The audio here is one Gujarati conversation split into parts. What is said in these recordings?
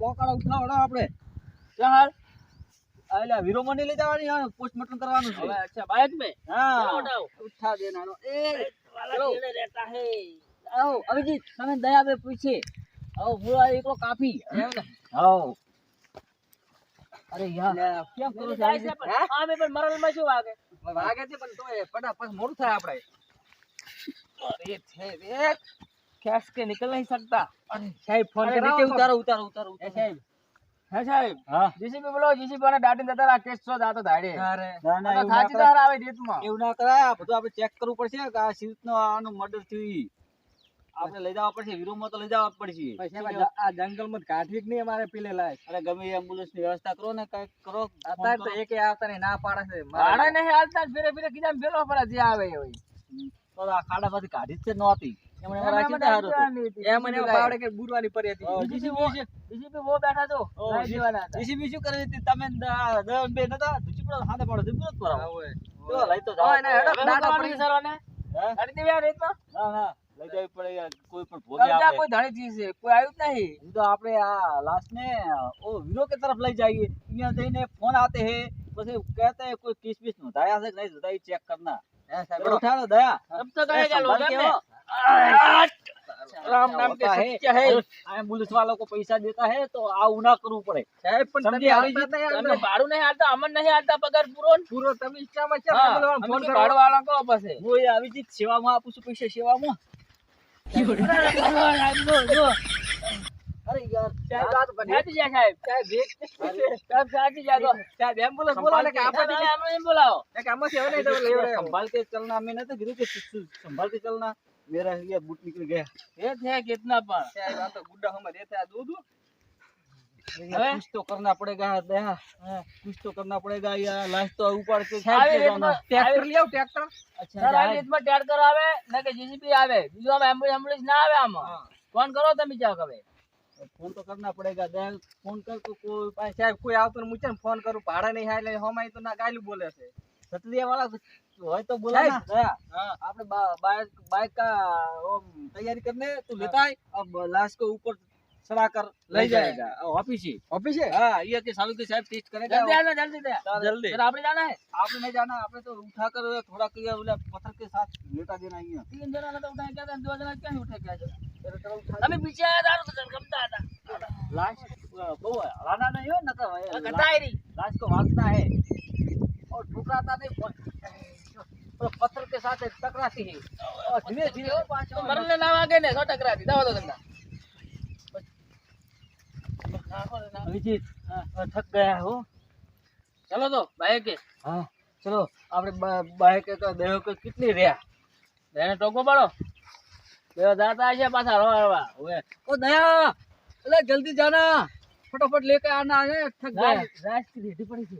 પોકાળા ઉઠાવડો આપણે. ચાલ એટલે વીરો મને લઈ જવાની હા પોસ્ટમોર્ટમ કરવાનું છે. અચ્છા બાઈક મે? હા. ઉઠા દે નાનો. એ. વાલા કેને રહેતા હે. આવો અભિજીત તમે દયાબે પૂછે આવો હું એકલો કાપી આવો. અરે યાર. કેમ કરો છો હા? મે પણ મરલમાં શું વાગે? વાગે છે પણ તો પડા પછી મોડું થાય આપણે. અરે છે વેક कैश के निकल नहीं सकता સાહેબ ફોન અરે નીચે નીચે ઉતારો ઉતારો ઉતારો એ સાહેબ હે સાહેબ હા જીસીબી બોલો જીસીબી અને દાટી દાદા આ કેસ છો જાતો ધાડે અરે ના ના આ તો એવું ના કરાય. થાચીદાર આવે રીતમાં એવું ના કરાય આ બધું આપણે ચેક કરવું પડશે કે આ સીટનો આનું મર્ડર થયું ઈ. આપણે લઈ જવા પડશે વીરોમાં તો લઈ જવા જ પડશે પછી આ જંગલ માં કાઢવી જ નહીં અમારે પીલે લાય અરે ગમે એ એમ્બ્યુલન્સ ની વ્યવસ્થા કરો ને કઈક કરો અત્યારે તો ફોન એકે આવતા નહીં ના પાડે છે ભાડા નહીં હાલતા ફેરે ફેરે કીધા ભેલો પર જે આવે એ હોય કરો. તો આ ખાડામાંથી કાઢી જ છે નહોતી કોઈ આ લાસ્ટ ને ઓ કે તરફ લઈ જઈએ. અહીંયા જઈને ફોન આતે હે પછી કહેતે કોઈ કિસ બીસનું છે નહીં? ચેક કરના દયા. તબ રામ નામ કે સત્ય હે. એમ્બ્યુલન્સ વાળા કો પૈસા દેતા હે તો આવું ના કરવું પડે. સાહેબ પણ સમજી આવી જતા તમે ભાડું નહીં આલતા અમન નહીં આલતા પગાર પૂરો? પૂરો તમે ઇચ્છામાં છે ફોન કરો. ભાડું વાળા કો પાસે હું આવી જીત સેવામાં આપું છું પૈસા સેવામાં. અરે યાર સાહેબ રાત બની. હતી સાહેબ. સાહેબ સાહેબ સાચી જાગો સાહેબ એમ્બ્યુલન્સ બોલાવો કે આપણે એમ્બ્યુલન્સ બોલાવો. કે આમાંથી હવે નહીં તો લેવડે. સંભાળ કે ચલના અમે નતો કીધું કે સંભાળ કે ચલના? मेरा ये बूट निकल गया ये थे कितना पण હવે? कुछ तो करना पड़ेगा दया कुछ तो करना पड़ेगा या लास्ट तो ऊपर के આવી साइड રીતમાં ट्रैक्टर આવી- ले आओ ट्रैक्टर अच्छा સર આવી जाए। રીતમાં ટેડકર આવે ને કે જીસીબી આવે બીજું આમાં એમ્બ્યુલન્સ એમ્બ્યુલન્સ ના આવે આમાં हाँ, ફોન કરો તમે જાઓ હવે फोन तो करना पड़ेगा दया फोन कर तो कोई સાહેબ કોઈ આવતું મૂકે ને ફોન કરું ભાડા નહીં હાલે હમાય તો ના ગાયલું બોલે છે सतरिया वाला હોય तो बोला ना आपने बाइक बाइक का तैयारी करने तू लेता है अब लाश को ऊपर चढ़ा कर ले जाएगा ऑफ़िस ही ऑफ़िस है हाँ ये कि सालू के साहब टेस्ट करेगा जल्दी आना जल्दी जल्दी सर आपने जाना है आपने नहीं जाना आपने तो उठा कर थोड़ा किया बोला पत्थर के साथ लेटा देना ही है तीन जना तो उठाया क्या दो जना क्या उठा क्या जना अभी पीछे आया था तो था लाश वो लाना नहीं हो ना तो घटाई लाश को भागना है और ठुकराता नहीं पत्थर के साथ टकराती है और धीरे धीरे वो पाछो तो मरने ना आगे ने सौ टकरा दी दवा दो धंधा अभिजीत थक गया हो चलो तो भाई के हाँ चलो આપણે બાઈક તો દેહો કે કેટલી રહ્યા બેને ટોકો પાડો બે દાતા છે પાછા હળવા હળવા ओए ओ दया अरे जल्दी जाना फटाफट लेकर आना है थक गया राज की रेडी पड़ी थी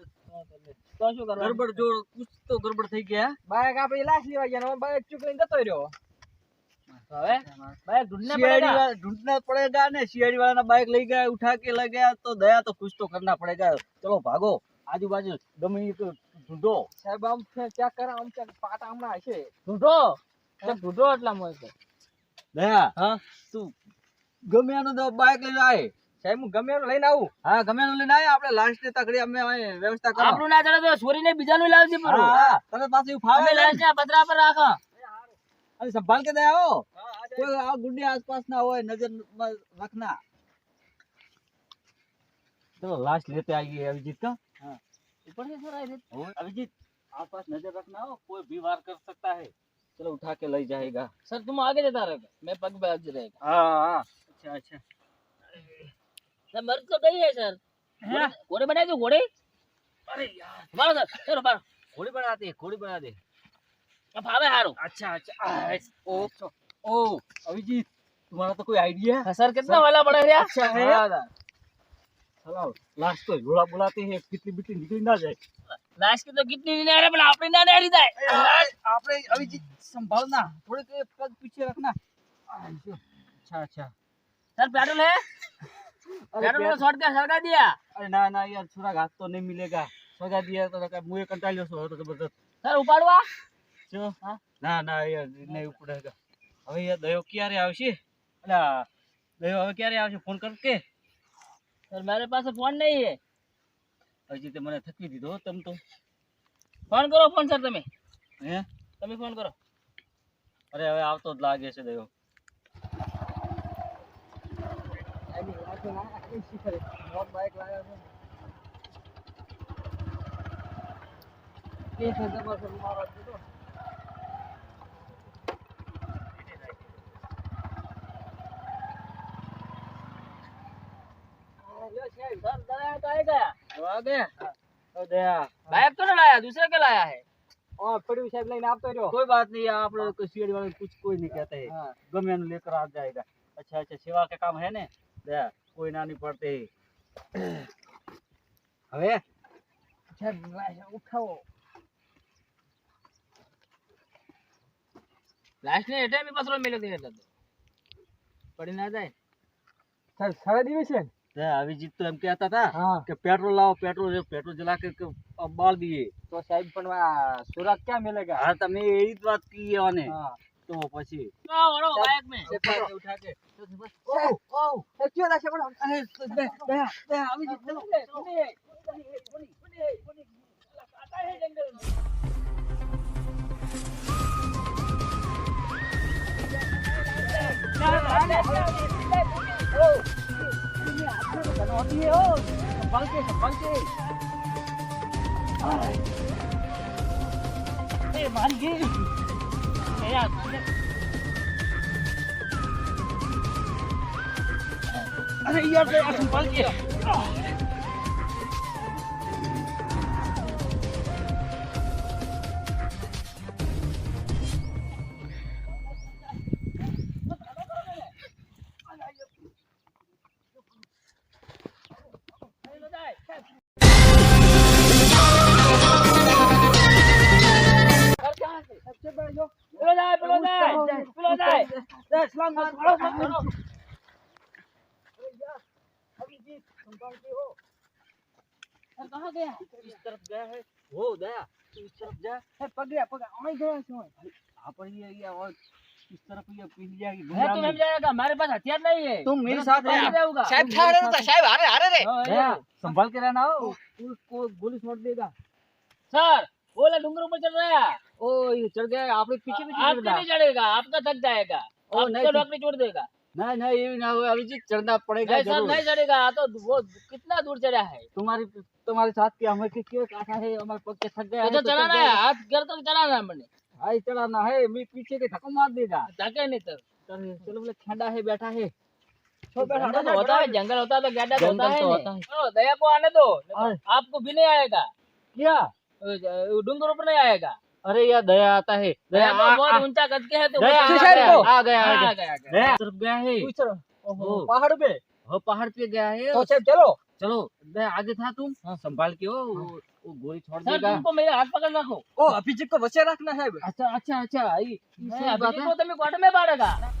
તો શું કરવાનું? ગરબડ જો કુછ તો ગરબડ થઈ ગયા. બાઈક આપણે લાશ લેવા ગયા બાઈક ચૂકવીને જતો રહ્યો. હવે બાઈક ઢૂંઢના ઢૂંઢના પડેગા ને શિયાળી વાળાના બાઈક લઈ ગયા ઉઠા કે લઈ તો દયા તો ખુશ તો કરના પડેગા ચલો ભાગો. આજુબાજુ ગમી ઢૂંઢો. સાહેબ આમ ચેક કરા આમ ચેક પાટા હમણાં હશે. ઢૂંઢો? ઢૂંઢો એટલા મળશે દયા હા? તું ગમે એનું બાઈક લઈને આવે સાહેબ હું ગમે એનું લઈને આવું હા ગમે એનું લઈને આય આપણે લાસ્ટ ની તકડી અમે અહીં વ્યવસ્થા કરો આપણું ના ચડે તો છોરીને બીજાનું લાવજે હા, હા તમે પાછું ફાવે અમે લાશ ને પતરા પર રાખો અને સંભાળ કે દયા હો કોઈ આ ગુંડી આસપાસ ના હોય નજર માં રખના चलो लास्ट लेते आइए अभिजीत का ऊपर से सर आए थे और अभिजीत आप पास नजर रखना हो कोई भी वार कर सकता है चलो उठा के ले जाएगा सर तुम आगे जता रहेगा मैं पग पे आज रहेगा हाँ हाँ अच्छा अच्छा सर मर्द तो गई है सर। घोड़े बना दो घोड़े? अरे यार। मारो सर चलो मारो। घोड़े बना दे घोड़े बना दे। अब भावे हारो। अच्छा अच्छा ओ तो, ओ अभिजीत तुम्हारा तो कोई आईडिया है? सर कितना वाला बड़ा है अच्छा है चलो लास्ट तो घोड़ा बुलाते हैं कितनी बिटी निकली ना जाए। लास्ट की तो कितनी नहीं आ रहा पर आपने ना नहीं रही आपने अभिजीत संभालना थोड़े के पग पीछे रखना। अच्छा अच्छा। सर पैडल है? अरे पेट्रोल प्यार- को शॉर्ट का सरका दिया अरे ना ना यार छुरा घात तो नहीं मिलेगा सजा दिया तो लगा मुझे कंटालियो सो तो जबरदस्त સર ઉપાડવા જો ના ના યાર નહીં ઉપડેગા હવે યાર દયો ક્યારે આવશે અલા દયો હવે ક્યારે આવશે ફોન કર કે સર મારે પાસે ફોન નહીં है હજી તે મને થકી દીધો હો તમ તો ફોન કરો ફોન સર તમે હે તમે ફોન કરો અરે હવે આવતો જ લાગે છે દયો बाइक तो लाया दूसरे के लाया है और पड़ू साहब लेने आप तो कोई बात नहीं आप लोग सीढ़ी वाले कुछ कोई नहीं कहते। हैं। गमे लेकर आ जाएगा। अच्छा अच्छा सेवा का काम है ने? કોઈના નહીં પડતી હવે? ઉઠાવો. લાસ્ટ ને એટલે બી પસરો મેલ્યો દે એટલે પડી ના જાય. સર સાડા દિવસ દિવસે ને? જીત તો એમ કહેતા હતા કે પેટ્રોલ લાવો પેટ્રોલ પેટ્રોલ જલા કે બાળ દઈએ તો સાહેબ પણ સુરત ક્યાં મેલે મિલેગા હા તમે એ જ વાત કહીએ અને. તો પછી. બાઇક મે. ઉઠા કે. ઓ ઓ ક્યો લાશે પણ અરે દયા દયા આવી જ ચલો કોની કોની કોની કોની કાટા હે જંગલ બંકે બંકે એ મારી ગઈ અરે યાર દયા સંભાળ કે संभाल के नहीं है तुम मेरे साथ हो रहना हो उसको गोली छोड़ देगा सर बोला डूंगर ऊपर चढ़ रहा है ओ ये चढ़ गया आपके पीछे भी आपका नहीं चढ़ेगा आपका थक जाएगा और डॉक्टर छोड़ देगा नहीं नहीं ये ना हो अभिजीत चढ़ना पड़ेगा नहीं सर जरूर नहीं चढ़ेगा तो वो कितना दूर चढ़ा है तुम्हारी तुम्हारे साथ क्या हमें कि क्यों काटा है हमारे पग के थक गया तो है, जो चढ़ाना चढ़ है जाएगा। हाथ गिर तक चढ़ाना है मैंने हाय चढ़ाना है मैं पीछे के धक्का मार देगा धके नहीं तो चल चलो बोले खेंडा है बैठा है जंगल तो होता है जंगल होता है तो गड्ढा तो होता जंगल है तो नहीं। होता है। चलो, दया को आने दो अरे। आपको भी नहीं आएगा क्या वो डूंगर ऊपर नहीं आएगा अरे यार दया आता है। दया बहुत आ- ऊँचा कद के है तो दया आ गया, आ गया आ हाँ, गया। आ गया, आ गया। तरफ़ गया है। पहाड़ पे? हो पहाड़ पे गया है। तो चलो चलो। दया आगे था तुम। हाँ। संभाल के हो। वो, वो गोली छोड़ देगा। तुमको मेरे हाथ पकड़ रखो। ओ अभिजीत को बचे रखना है। अच्छा अच्छा अच्छा आई। बात है। तो तुम्हें क्वार्टर में बाड़ेगा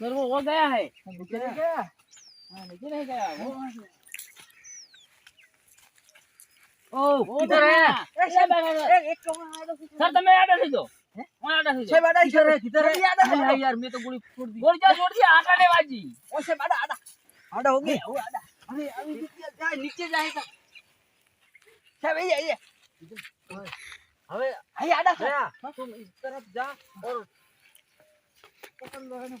सर वो हो गया है नीचे नहीं गया हाँ, नीचे नहीं गया वो वहाँ से- ओ वो किधर है बैठा है। ये बैठा है। एक एक कौन सर તમે આડા થઈ જાઓ હું આડા થઈ से જાઓ बड़ा किधर है किधर है याद है अरे यार मैं तो गोली छोड़ दी ગોળી જા છોડ દી આટા ને વાજી ओ से बड़ा आड़ा आड़ा हो गई अरे अभी जाए नीचे जाएगा साहब ये ये अबे आई आड़ा गया तुम इस तरफ जा और પકડ લો એનું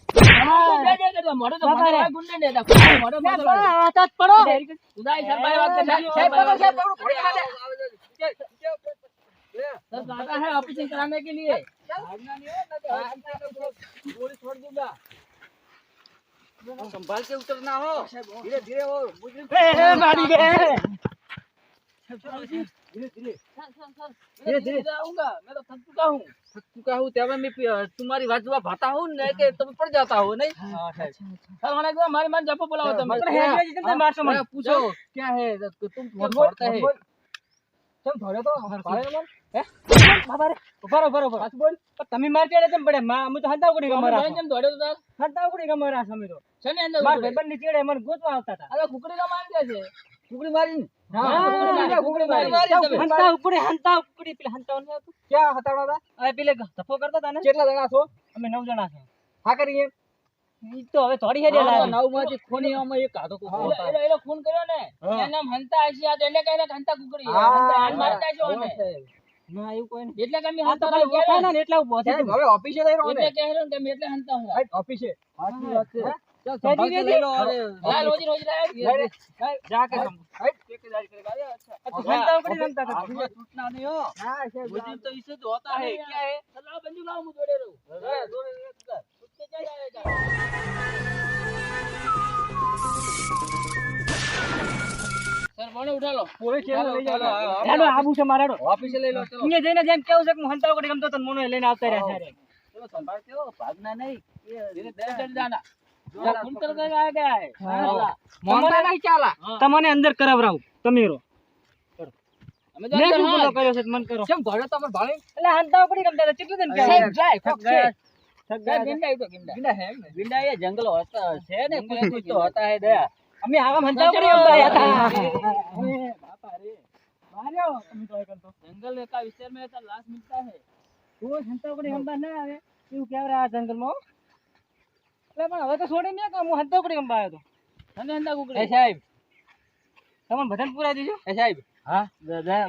ऑपरेशन कराने के लिए संभाल के उतरना हो धीरे धीरे हो गाड़ी मारी गए धीरे धीरे सर सर सर धीरे धीरे जाऊंगा मैं तो थक चुका हूँ थक चुका हूँ तब मैं पी- तुम्हारी बात जुआ भाता हूँ नहीं कि तुम पड़ जाता हो नहीं हाँ, साहब। सर मैंने कहा हमारे मन जब बोला होता अरे मैं हाँ, हाँ, पूछो क्या है तो तुम क्यों दौड़ते हैं ચમ ધોડ્યો તો ભાળે મન નવ જણા રે ઉભારો ઉભારો ઉભારો પાછું તો હંતાવ કુડી ગમરા જમ દોડ્યો તાર હંતાવ કુડી ફોન કર્યો ને. એના હંતા હસી આ એને કહીને હંતા કુકડી. મારતા છો ના એવું કોઈ નહીં એટલે કે અમે આ તો હંતા ખાલી કહેવાય ઓળખાય ને એટલા ઉભો છે હવે ઓફિસે લઈ રહ્યો એટલે કહે રહ્યો ને કે અમે એટલે હંતા હું ઓફિસે સાચી વાત છે ચાલ કેદી સંભાળ કે કેદી? લઈ લો અરે હા રોજ રોજ લાય લઈ લે. જા કે ठेकेदारी करेगा अरे अच्छा આ તું હંતાવ કડી રમતા હતા आपको छूटना नहीं हो હા છે मुझे तो इसे तो होता है क्या है સલાહ બંજુ લાવ હું જોડે રહું अरे, दो मिनट का। उसके क्या जाएगा મને ઉઠાલો. પૂરે કે લઈ જાવ હેડો આબુ છે મારાડો. ઓફિસે લઈ લો ચલો ઇને જઈને જેમ કેવું છે કે મહંતાવ કડે ગમતો તન મને લઈને આવતા રહ્યા છે. ચલો સંભાળ કેવો? ભાગના નહીં. ધીરે ધીરે જાના તમને અંદર કરાવરાવું. તમે રો જંગલો હતા. છે. ને. તો હતા દયા. અમે આવા મનતા કરી આવ્યા હતા બાપા રે. માર્યો તમે તો એકલ તો જંગલ એકા વિસ્તાર મે તો લાશ મિલતા હે. તો સંતા કરી અંબા ના આવે. એવું કેવરે આ જંગલમાં એટલે પણ હવે તો છોડી ને કામ. હું સંતા કરી અંબા આવ્યો તો તમે સંતા કુકડી એ સાહેબ. તમને ભજન પૂરા દીજો એ સાહેબ. હા?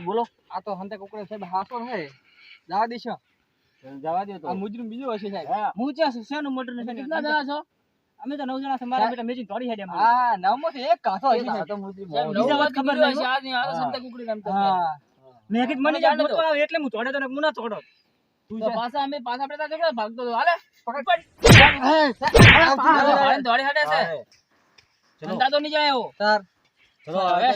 બોલો. આ તો સંતા કુકડી સાહેબ હાસો હે જવા દીશો જવા દો તો. આ મુજરું બીજું હશે સાહેબ. હું. ત્યાં શેનું મોટર નથી કેટલા જવા છો? અમે તો નવ જણા સંભાળા બેટા મેચિંગ તોડી હેડે હા નવમો તો એક કાથો હજી તો મુજી બીજા વાત ખબર નહીં આજ નહીં આ સત્તા કુકડી નામ તો હા. મેં કીધું મને જાણ તો. આવે એટલે હું તોડે તો હું ના તોડો. તું પાછા અમે પાછા પડતા તો ભાગતો તો હાલે? પકડ. પડ દોડી હેડે છે. ચંદા તો નહીં જાય સર ચલો હવે.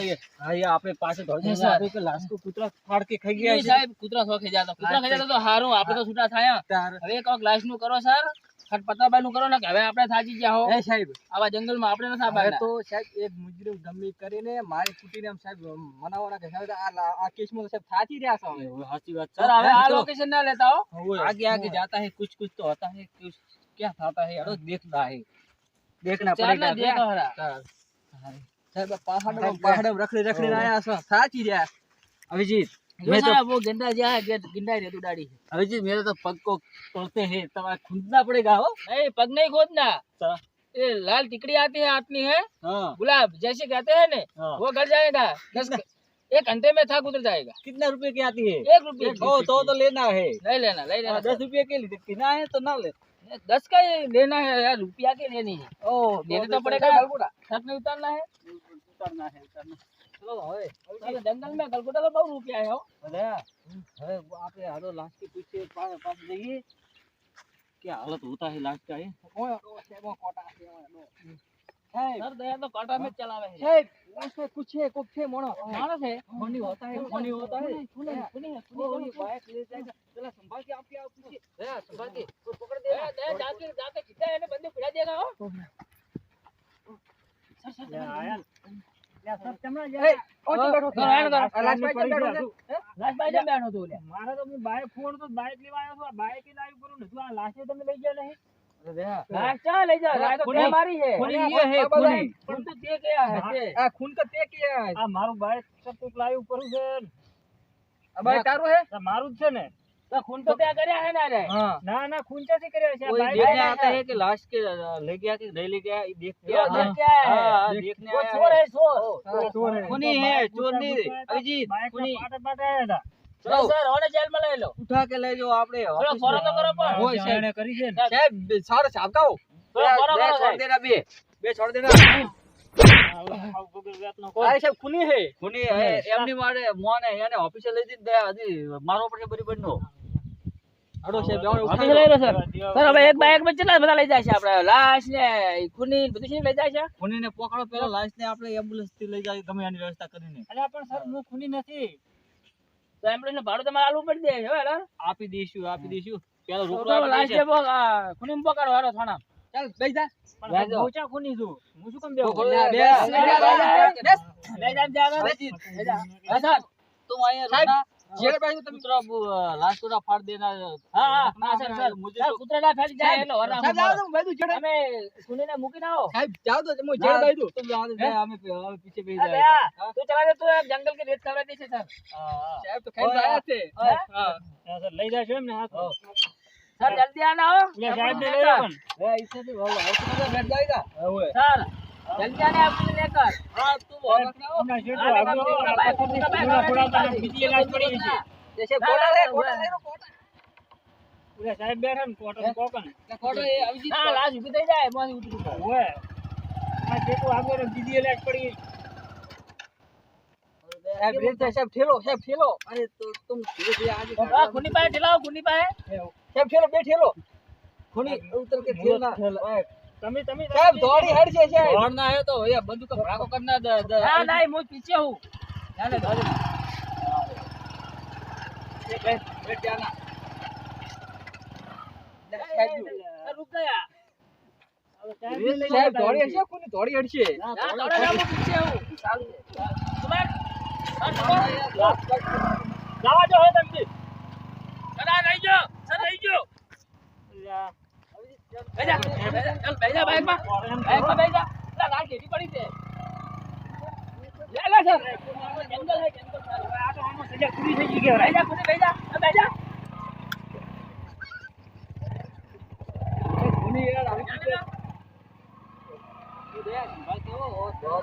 આપણે પાસે દોડી જશે આપણે કે લાસ્ટ કો કૂતરા ફાડ કે ખાઈ ગયા સાહેબ કૂતરા સો ખાઈ જાતો. કૂતરા ખાઈ જાતો તો હારું આપણે તો છૂટા થાયા. હવે કોક લાસ્ટનું કરો સર. ખટપટાબાઈ નું કરો ને કે હવે આપણે થાકી ગયા હો એ સાહેબ આવા જંગલમાં આપણે નથી હવે આબાના. તો સાહેબ એક મુજરીમ ગમે કરીને મારી કુટીને આમ સાહેબ મનાવવાના કે સાહેબ આ લા- આ કેસમાં તો સાહેબ થાકી રહ્યા છો હવે साची बात સર હવે આ चलो, લોકેશન ના લેતા હો आगे आगे जाता है कुछ कुछ तो होता है कुछ क्या खाता है यार देखता है देखना ચાલ ને पड़ेगा દેખો હરા. સાહેબ આ પહાડો પહાડો રખડી રખડી આયા છો થાકી રહ્યા अभिजीत જો मैं तो સાહેબ, वो ગંડા જે है, ગે- ગંડા રેતું દાઢી છે. अभिजीत मेरे तो पग को तोड़ते हैं तब खुदना पड़ेगा हो नहीं पग नहीं खोदना हाँ। ये लाल टिकड़ी आती है आटनी है हाँ गुलाब जैसे कहते हैं ना हाँ। वो घर जाएगा दस एक घंटे में थक उतर जाएगा कितना रुपए की आती है एक रुपये की। ओ तो तो लेना है नहीं लेना नहीं लेना हाँ, दस रुपये के लिए पीना है तो ना ले दस का ही लेना है यार रुपया के लेनी है ओ लेने तो तो पड़ेगा गलगुड़ा छत में उतारना है उतारना है उतारना चलो ओए अरे जंगल में गलगोटा तो बहुत रुपया है हो अरे अरे वो आप ये हारो लाश के पीछे पास पास जाइए क्या हालत होता है लाश का ये सर दया तो कांटा में चलावे है સાહેબ उसमें कुछ है कुछ है मोनो मानस है खूनी होता है खूनी होता है खूनी है, खूनी है, खूनी वो खूनी, ये खूनी। बाइक ले जाएगा चला संभाल के आपके आप पीछे दया संभाल के वो पकड़ दया, देना दया, जाके जाके सीधा है ना बंदे पिला देगा हो सर सर આયા મારે તો હું બાઈક ફોન તો બાઈક લેવા આવ્યો છું બાઈક લાવી કરું નથી આ લાસ્ટ તમે લઈ ગયા નહીં મારું બાઈક લાવી ઉપર છે મારું જ છે ને. ખૂન તો ત્યાં કર્યા હે ને અરે. હા ના ના ખૂંચાથી કર્યા છે આ कोई બાઈક देखने है, आता है। है कि लाश के ले गया कि नहीं ले गया ये देख के यो, हाँ, देख के आया है। हाँ, हाँ, देखने वो आया चोर है है, चोर। હા, ચોર હે खूनी है चोर नहीं अभिजीत બાઈકના खूनी પાટે પાટે આવ્યા હતા ચલો, સર, ઓને જેલમાં લઈ લો. उठा के ले जाओ आपने થોડો ऑफिस ફોરો તો में। કરો પણ. હોય છે. એણે કરી છે ને સાહેબ સારો છાપકાઓ થોડો ફોરો बे કરો, छोड़ સાહેબ. देना बे बे छोड़ देना આવું વગર જાતનો કોઈ આ સાહેબ ખૂની હે ખૂની હે એમની માટે મોને એને ઓફિસે લઈ દીધા હજી મારો પડશે બરી નો સર. સર, હવે એક બાઈકમાં કેટલા બધા લઈ જાય છે આપણે લાશ ને ખૂની બધું શી લઈ જાય છે ખૂનીને પકડો પેલા લાશ ને આપણે એમ્બ્યુલન્સથી લઈ જાય ગમે એની વ્યવસ્થા કરીને અલ્યા પણ સર હું ખૂની નથી તો એમ્બ્યુલન્સ ભાડું તમારે આલવું પડી જાય છે, આપી દઈશું આપી દઈશું પેલા તો રોકડો તો આપી લાશ દઈશું. જે પક- આ, ખૂનીને પકડો, હેલો, થાણા. ચાલ બેસ જા પણ બેસો. હું ચા ખૂની છું હું શું કામ બેહું? બે બે- બે- બે- બેસ જેડે બેસી તમે કુતરા લાશ કુતરા ફાડ લઈ જાશો એમ ને સર જલ્દી આના હો. સર જલ્દી આપણે લેકર હા તું હમણાં જેટલું આગળ બીજી લાઈન પડી છે. જૈસે કોટા લે કોટા લે બે ઠેલો ગુની ઉતર કે ઠેલા તમે તમે સાહેબ દોડી હેડ છે સાહેબ. દોડ ના હે તો એ બંદૂક ભડાકો કર ના દે ના ના હું પીછે હું. ના ના દોડ. એ બે બેટ જાના રૂક ગયા સાહેબ દોડી હડશે કોની? દોડી હડશે ના દોડા ના હું પીછે હું. ચાલુ તમાર જવા જો હે તમને સડા રહી જો સડા રહી જો લ્યા બેજા ચાલ બેજા બાઇકમાં બાઇકમાં બેજા. એટલે લાલ ઢેરી પડી છે. લે લે સર જંગલ હે જંગલ આ તો આનો સજા પૂરી થઈ ગઈ કે બેજા પૂરી બેજા બેજા. કોની યાર આવી ગઈ છે કેવો ઓ તો